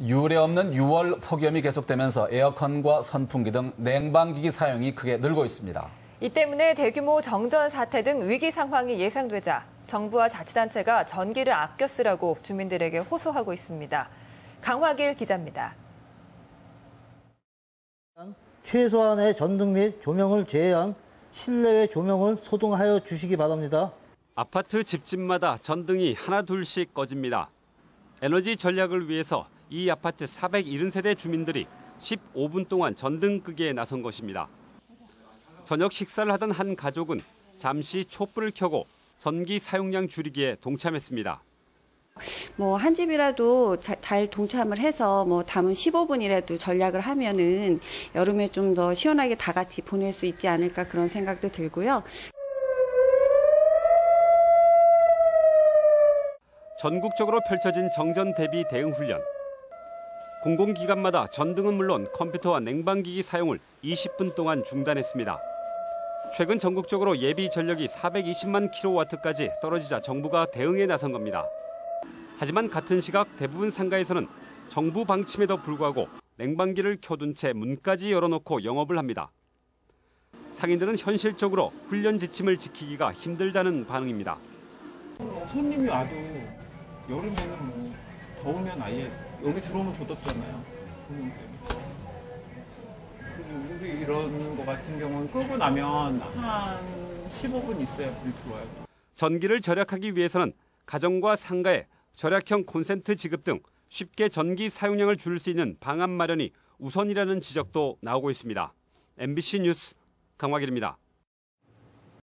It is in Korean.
유례 없는 6월 폭염이 계속되면서 에어컨과 선풍기 등 냉방기기 사용이 크게 늘고 있습니다. 이 때문에 대규모 정전 사태 등 위기 상황이 예상되자 정부와 자치단체가 전기를 아껴 쓰라고 주민들에게 호소하고 있습니다. 강화길 기자입니다. 최소한의 전등 및 조명을 제외한 실내외 조명을 소등하여 주시기 바랍니다. 아파트 집집마다 전등이 하나 둘씩 꺼집니다. 에너지 전략을 위해서 이 아파트 470세대 주민들이 15분 동안 전등 끄기에 나선 것입니다. 저녁 식사를 하던 한 가족은 잠시 촛불을 켜고 전기 사용량 줄이기에 동참했습니다. 뭐 한 집이라도 자- 잘 동참을 해서 뭐 담은 15분이라도 전략을 하면은 여름에 좀 더 시원하게 다 같이 보낼 수 있지 않을까 그런 생각도 들고요. 전국적으로 펼쳐진 정전 대비 대응 훈련. 공공기관마다 전등은 물론 컴퓨터와 냉방기기 사용을 20분 동안 중단했습니다. 최근 전국적으로 예비 전력이 420만 킬로와트까지 떨어지자 정부가 대응에 나선 겁니다. 하지만 같은 시각 대부분 상가에서는 정부 방침에도 불구하고 냉방기를 켜둔 채 문까지 열어놓고 영업을 합니다. 상인들은 현실적으로 훈련 지침을 지키기가 힘들다는 반응입니다. 뭐 손님이 와도 여름에는 뭐 더우면 아예 여기 들어오면 더 덥잖아요. 조명 때문에. 그리고 이런 거 같은 경우는 끄고 나면 한 15분 있어야 불이 들어와요. 전기를 절약하기 위해서는 가정과 상가에 절약형 콘센트 지급 등 쉽게 전기 사용량을 줄일 수 있는 방안 마련이 우선이라는 지적도 나오고 있습니다. MBC 뉴스 강화길입니다.